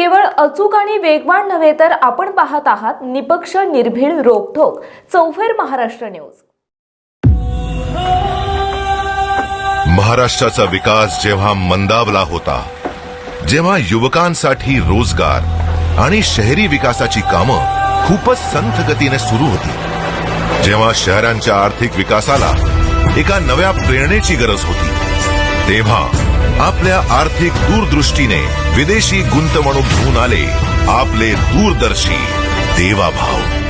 केवळ अचूक आणि वेगवान नव्हे तर आपण पाहत आहात निपक्ष निर्भीड रोखोक चौफेर महाराष्ट्र न्यूज. महाराष्ट्राचा विकास जेव्हा मंदावला होता जेव्हा युवकांसाठी रोजगार आणि शहरी विकासाची कामं खूपच संथ गतीने सुरू होती जेव्हा शहरांच्या आर्थिक विकासाला एका नव्या प्रेरणेची गरज होती तेव्हा आपल्या आर्थिक दूरदृष्टीने विदेशी गुंतवणूक घेऊन आले आपले दूरदर्शी देवाभाव.